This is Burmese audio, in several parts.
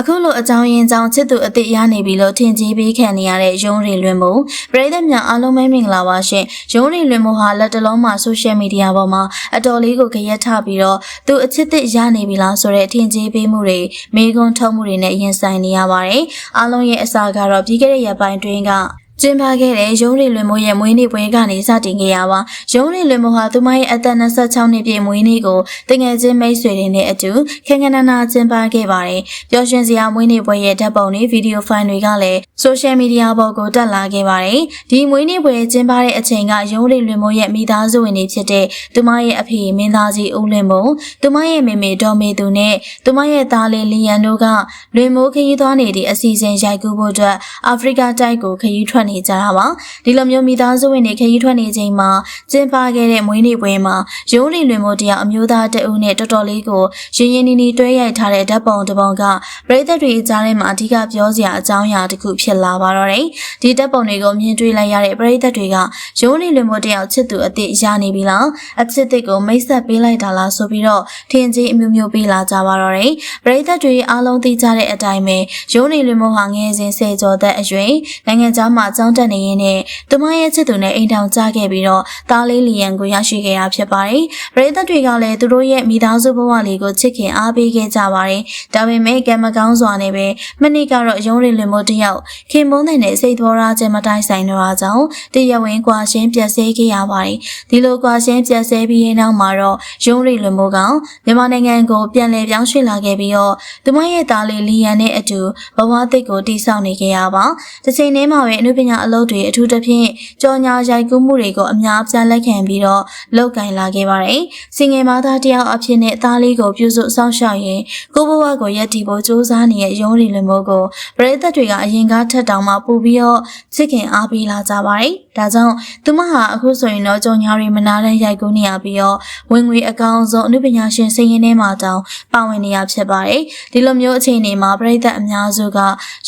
အခုလိုအကြောင်းရင်းကြောင့်ချစ်သူအစ်စ်ရနေပြီလို့ထင်ကြီးပေးခံနေရတဲ့ရုံးရီလွင်မှုပရိသတ်များအားလုံးပဲမင်္ဂလာပါရှင်ရုံးရီလွင်မှုဟာလက်တလုံးမှာဆိုရှယ်မီဒီယာပေါ်မှာအတော်လေးကိုကြရက်ထပြီးတော့သူအချစ်တစ်ရနေပြီလားဆိုတဲ့ထင်ကြီးပေးမှုတွေမေးခွန်းထုတ်မှုတွေနဲ့ရင်ဆိုင်နေရပါတယ်အားလုံးရဲ့အစာကတော့ပြီးခဲ့တဲ့ရက်ပိုင်းတွင်းက ကျင်းပခဲ့တဲ့ရုံးရီလွင်မိုးရဲ့မွေးနေ့ပွဲကနေစတင်ခဲ့ရပါရုံးရီလွင်မိုးဟာသူမရဲ့အသက်26နှစ်ပြည့်မွေးနေ့ကိုတငယ်ချင်းမိတ်ဆွေတွေနဲ့အတူခင်ခဏနာကျင်းပခဲ့ပါတယ်ပျော်ရွှင်စရာမွေးနေ့ပွဲရဲ့ဓာတ်ပုံတွေဗီဒီယိုဖိုင်တွေကလည်းဆိုရှယ်မီဒီယာပေါ်ကိုတက်လာခဲ့ပါတယ်ဒီမွေးနေ့ပွဲကျင်းပတဲ့အချိန်ကရုံးရီလွင်မိုးရဲ့မိသားစုဝင်တွေဖြစ်တဲ့သူမရဲ့အဖေမင်းသားကြီးဦးလွင်မိုးသူမရဲ့မေမေဒေါ်မေသူနဲ့သူမရဲ့သားလေးလီယန်တို့ကလွင်မိုးခရီးသွားနေတဲ့အစီအစဉ်ရိုက်ကူးဖို့အတွက်အာဖရိကတိုက်ကိုခရီးထွက်နေကြတာပါဒီလိုမျိုးမိသားစုဝင်တွေခရီးထွက်နေချိန်မှာကျင်းပခဲ့တဲ့မွေးနေ့ပွဲမှာရုံးရီလွင်မိုးတယောက်အမျိုးသားတအုပ်နဲ့တော်တော်လေးကိုရင်းရင်းနှီးနှီးတွဲရိုက်ထားတဲ့ဓာတ်ပုံတစ်ပုံကပရိသတ်တွေအကြားထဲမှာအဓိကပြောစရာအကြောင်းအရာတစ်ခုဖြစ်လာပါတော့တယ်ဒီဓာတ်ပုံတွေကိုမြင်တွေ့လိုက်ရတဲ့ပရိသတ်တွေကရုံးရီလွင်မိုးတယောက်ချစ်သူအစ်စ်ရနေပြီလားအချစ်တစ်ကိုမိတ်ဆက်ပေးလိုက်တာလားဆိုပြီးတော့ထင်ကြီးအမျိုးမျိုးပေးလာကြပါတော့တယ်ပရိသတ်တွေအားလုံးသိကြတဲ့အတိုင်းပဲရုံးရီလွင်မိုးဟာငယ်စဉ်ဆယ်ကျော်သက်အရွယ်နိုင်ငံခြားမှာကျောင်းတက်နေရင်းနဲ့သူမရဲ့ချစ်သူနဲ့အိမ်ထောင်ကြခဲ့ပြီးတော့သားလေးလီယန်ကိုရရှိခဲ့တာဖြစ်ပါတယ်ပရိသတ်တွေကလည်းသူတို့ရဲ့မိသားစုဘဝလေးကိုချစ်ခင်အားပေးခဲ့ကြပါတယ်ဒါပေမဲ့ကံမကောင်းစွာနဲ့ပဲမနစ်ကတော့ရုံးရီလွင်မိုးတယောက်ခင်မုန်းတဲ့နဲ့စိတ်တော်ရာခြင်းမတိုင်းဆိုင်တော့ကြောင်းတရားဝင်ကွာရှင်းပြတ်ဆဲခဲ့ရပါတယ်ဒီလိုကွာရှင်းပြတ်ဆဲပြီးရင်နောက်မှာတော့ရုံးရီလွင်မိုးကမြန်မာနိုင်ငံကိုပြန်လည်ပြောင်းရွှေ့လာခဲ့ပြီးတော့သူမရဲ့သားလေးလီယန်နဲ့အတူဘဝသစ်ကိုတည်ဆောက်နေခဲ့ရပါတစ်ချိန်တည်းမှာပဲအနုပညာအလုပ်တွေအထူးသဖြင့်ကြော်ညာရိုက်ကူးမှုတွေကိုအများပြားလက်ခံပြီးတော့လောက်ကင်လာခဲ့ပါတယ်စင်ငယ်မသားတယောက်အဖြစ်နဲ့သားလေးကိုပြုစုစောင့်ရှောက်ရင်ကိုဘဝကိုရက်တီဖို့စူးစမ်းနေတဲ့ရုံးရီလွင်မိုးကိုပရိသတ်တွေကအရင်ကထက်တောင်မှပို့ပြီးတော့ချစ်ခင်အားပေးလာကြပါတယ်ဒါကြောင့်သူမဟာအခုဆိုရင်တော့ကြော်ညာတွေမနာတဲ့ရိုက်ကူးနေရပြီးတော့ဝင်ငွေအကောင်ဆုံးအနုပညာရှင်စိတ်ရင်းထဲမှာတောင်ပါဝင်နေရဖြစ်ပါတယ်ဒီလိုမျိုးအခြေအနေမှာပရိသတ်အများစုက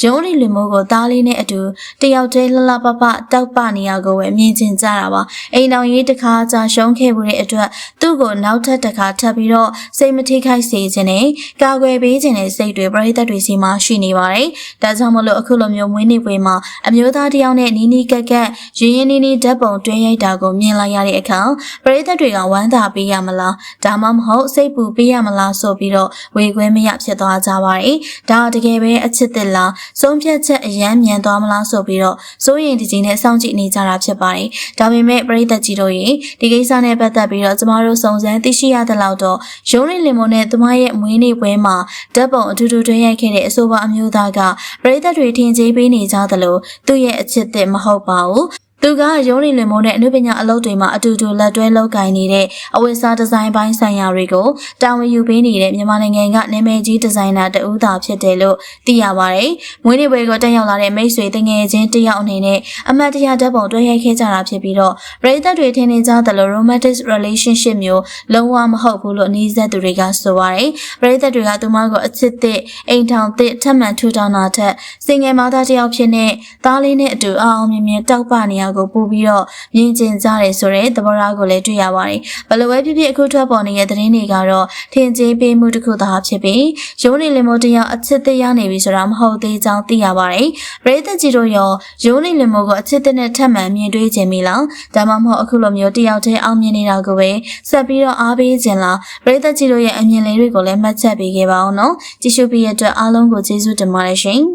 ရုံးရီလွင်မိုးကိုသားလေးနဲ့အတူတယောက်တည်းလှလှပပတောက်ပနေရကိုပဲမြင်ကျင်ကြတာပါအိမ်တော်ရေးတစ်ခါကြာရှုံးခဲ့မှုတဲ့အတွက်သူ့ကိုနောက်ထပ်တစ်ခါထပ်ပြီးတော့စိတ်မထိခိုက်စေခြင်းနဲ့ကာကွယ်ပေးခြင်းနဲ့စိတ်တွေပရိသတ်တွေစီမှာရှိနေပါတယ်ဒါကြောင့်မလို့အခုလိုမျိုးမွေးနေ့ပွဲမှာအမျိုးသားတယောက်နဲ့နီးနီးကက်ကက်ရင်းရင်းနီးနီးဓာတ်ပုံတွဲရိုက်တာကိုမြင်လိုက်ရတဲ့အခါပရိသတ်တွေကဝမ်းသာပေးရမလားဒါမှမဟုတ်စိတ်ပူပေးရမလားဆိုပြီးတော့ဝေခွဲမရဖြစ်သွားကြပါတယ်ဒါတကယ်ပဲအချစ်တစ်လားဆုံးဖြတ်ချက်အယမ်းမြန်သွားမလားဆိုပြီးတော့စိုးရင်ဒီကြီးနဲ့စောင့်ကြည့်နေကြတာဖြစ်ပါတယ်ဒါပေမဲ့ပရိသတ်ကြီးတို့ရေဒီကိစ္စနဲ့ပတ်သက်ပြီးတော့ကျမတို့စုံစမ်းသိရှိရတဲ့လောက်တော့ရုံးရင်းလင်မွန်နဲ့သူမရဲ့မွေးနေ့ပွဲမှာဓာတ်ပုံအထူးထူးတွဲရိုက်ခဲ့တဲ့အဆိုပါအမျိုးသားကပရိသတ်တွေထင်ကြီးပေးနေကြသလိုသူ့ရဲ့အချစ်တစ်မဟုတ်ပါဘူး သူကရုံးရီလင်မုန်းနဲ့အနုပညာအလုပ်တွေမှာအတူတူလက်တွဲလုပ်ကိုင်နေတဲ့အဝတ်စားဒီဇိုင်းပိုင်းဆိုင်ရာတွေကိုတာဝန်ယူပေးနေတဲ့မြန်မာနိုင်ငံကနာမည်ကြီးဒီဇိုင်နာတဦးသာဖြစ်တယ်လို့သိရပါတယ်။မွေးနေ့ပွဲကိုတက်ရောက်လာတဲ့မိတ်ဆွေတငယ်ချင်းတယောက်အနေနဲ့အမတ်တရားဓာတ်ပုံတွဲရိုက်ခဲ့ကြတာဖြစ်ပြီးတော့ပရိသတ်တွေထင်နေကြသလို romantic relationship မျိုးလုံးဝမဟုတ်ဘူးလို့အနည်းဆက်သူတွေကဆိုပါတယ်။ပရိသတ်တွေကသူမကိုအချစ်သစ်အိမ်ထောင်သစ်ထပ်မံထူထောင်တာထက်စင်ငယ်မသားတယောက်ဖြစ်နေသားလေးနဲ့အတူအောင်အောင်မြင်မြင်တောက်ပနေရကိုပို့ပြီးတော့မြင်ကျင်ကြတယ်ဆိုတဲ့သဘောထားကိုလည်းတွေ့ရပါတယ်။ဘယ်လိုပဲဖြစ်ဖြစ်အခုထွက်ပေါ်နေတဲ့သတင်းတွေကတော့ထင်ကြီးပေးမှုတစ်ခုသာဖြစ်ပြီးရုံးနေလင်မိုးတယောက်အချစ်သက်ရနေပြီဆိုတာမဟုတ်သေးကြောင်းသိရပါတယ်။ပရိသတ်ကြီးတို့ရောရုံးနေလင်မိုးကိုအချစ်သက်နဲ့ထပ်မံမြင်တွေ့ခြင်းမီလား။ဒါမှမဟုတ်အခုလိုမျိုးတယောက်တည်းအောင်မြင်နေတာကိုပဲဆက်ပြီးတော့အားပေးခြင်းလား။ပရိသတ်ကြီးတို့ရဲ့အမြင်လေးတွေကိုလည်းမှတ်ချက်ပေးခဲ့ပါအောင်နော်။ကြည့်ရှုပြီးရတဲ့အတွက်အားလုံးကိုကျေးဇူးတင်ပါတယ်ရှင်။